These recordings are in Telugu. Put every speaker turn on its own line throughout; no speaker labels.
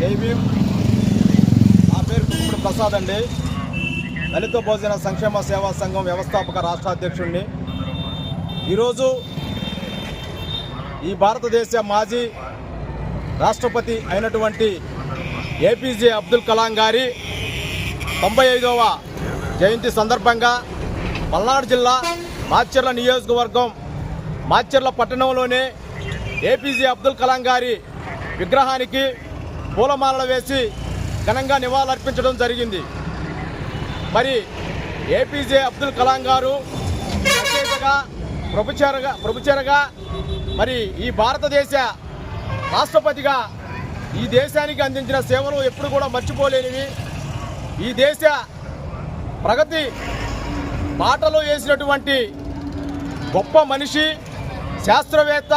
జై భీమ్. నా పేరు కుప్పుడు ప్రసాద్ అండి. దళిత భోజన సంక్షేమ సేవా సంఘం వ్యవస్థాపక రాష్ట్ర అధ్యక్షుడిని ఈరోజు ఈ భారతదేశ మాజీ రాష్ట్రపతి అయినటువంటి ఏపీజే అబ్దుల్ కలాం గారి తొంభై ఐదవ జయంతి సందర్భంగా పల్నాడు జిల్లా మాచర్ల నియోజకవర్గం మాచర్ల పట్టణంలోనే ఏపీజే అబ్దుల్ కలాం గారి విగ్రహానికి పూలమాలలు వేసి ఘనంగా నివాళులర్పించడం జరిగింది. మరి ఏపీజే అబ్దుల్ కలాం గారు రచయితగా ప్రభుచరగా ప్రభుచరగా మరి ఈ భారతదేశ రాష్ట్రపతిగా ఈ దేశానికి అందించిన సేవలు ఎప్పుడు కూడా మర్చిపోలేనివి. ఈ దేశ ప్రగతి బాటలో వేసినటువంటి గొప్ప మనిషి శాస్త్రవేత్త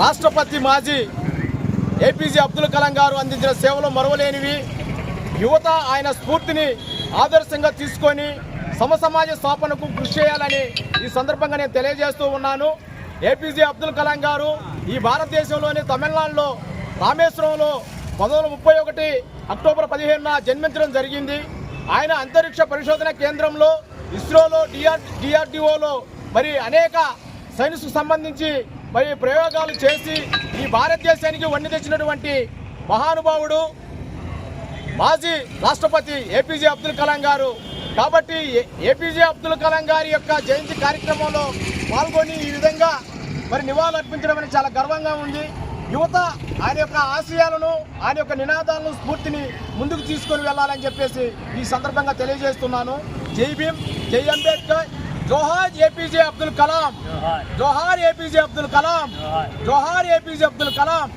రాష్ట్రపతి మాజీ ఏపీజే అబ్దుల్ కలాం గారు అందించిన సేవలు మరవలేనివి. యువత ఆయన స్ఫూర్తిని ఆదర్శంగా తీసుకొని సమసమాజ స్థాపనకు కృషి చేయాలని ఈ సందర్భంగా నేను తెలియజేస్తూ ఉన్నాను. ఏపీజే అబ్దుల్ కలాం గారు ఈ భారతదేశంలోని తమిళనాడులో రామేశ్వరంలో పంతొమ్మిది ముప్పై ఒకటి అక్టోబర్ పదిహేనున జన్మించడం జరిగింది. ఆయన అంతరిక్ష పరిశోధన కేంద్రంలో ఇస్రోలో డిఆర్ డిఆర్డిఓలో మరి అనేక సైన్స్కు సంబంధించి మరి ప్రయోగాలు చేసి ఈ భారతదేశానికి వండి తెచ్చినటువంటి మహానుభావుడు మాజీ రాష్ట్రపతి ఏపీజే అబ్దుల్ కలాం గారు. కాబట్టి ఏ- ఏపీజే అబ్దుల్ కలాం గారి యొక్క జయంతి కార్యక్రమంలో పాల్గొని ఈ విధంగా మరి నివాళులు అర్పించడం అనేది చాలా గర్వంగా ఉంది. యువత ఆయన యొక్క ఆశయాలను ఆయన యొక్క నినాదాలను స్ఫూర్తిని ముందుకు తీసుకొని వెళ్ళాలని చెప్పేసి ఈ సందర్భంగా తెలియజేస్తున్నాను. జై భీమ్ జై అంబేద్కర్ జోహార్ ఏపీజే అబ్దుల్ కలాం. జోహార్. ఏపీజే అబ్దుల్ కలాం. జోహార్ ఏపీజే అబ్దుల్ కలాం.